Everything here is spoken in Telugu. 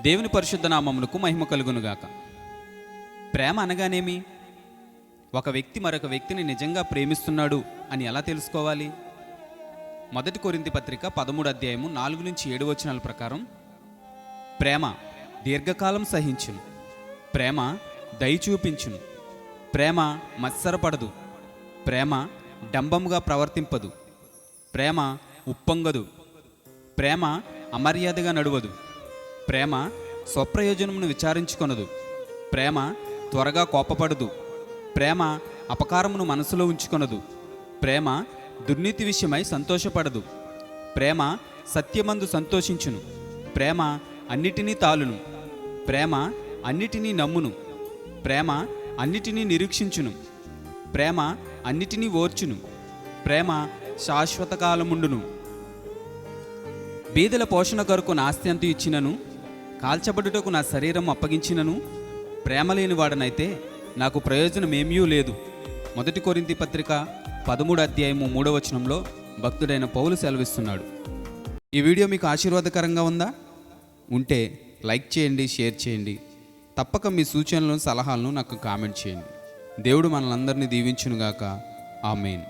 దేవుని పరిశుద్ధ నామములకు మహిమ కలుగునుగాక. ప్రేమ అనగానేమి? ఒక వ్యక్తి మరొక వ్యక్తిని నిజంగా ప్రేమిస్తున్నాడు అని ఎలా తెలుసుకోవాలి? మొదటి కొరింది పత్రిక పదమూడు అధ్యాయము నాలుగు నుంచి ఏడు వచనాల ప్రకారం ప్రేమ దీర్ఘకాలం సహించును. ప్రేమ దయచూపించును. ప్రేమ మత్సరపడదు. ప్రేమ డంబముగా ప్రవర్తింపదు. ప్రేమ ఉప్పొంగదు. ప్రేమ అమర్యాదగా నడువదు. ప్రేమ స్వప్రయోజనమును విచారించుకొనదు. ప్రేమ త్వరగా కోపపడదు. ప్రేమ అపకారమును మనసులో ఉంచుకొనదు. ప్రేమ దుర్నీతి విషయమై సంతోషపడదు. ప్రేమ సత్యమందు సంతోషించును. ప్రేమ అన్నిటినీ తాలును. ప్రేమ అన్నిటినీ నమ్మును. ప్రేమ అన్నిటినీ నిరీక్షించును. ప్రేమ అన్నిటినీ ఓర్చును. ప్రేమ శాశ్వత కాలముండును బీదల పోషణ కొరకు నాస్తి అంతు ఇచ్చినను. కాల్చబడుటకు నా శరీరం అప్పగించినను. ప్రేమ లేని వాడనైతే నాకు ప్రయోజనమేమీ లేదు. మొదటి కొరింతి పత్రిక పదమూడు అధ్యాయము మూడవచనంలో భక్తుడైన పౌలు సెలవిస్తున్నాడు. ఈ వీడియో మీకు ఆశీర్వాదకరంగా ఉందా? ఉంటే లైక్ చేయండి షేర్ చేయండి. తప్పక మీ సూచనలను సలహాలను నాకు కామెంట్ చేయండి. దేవుడు మనలందరినీ దీవించునుగాక. ఆమెన్.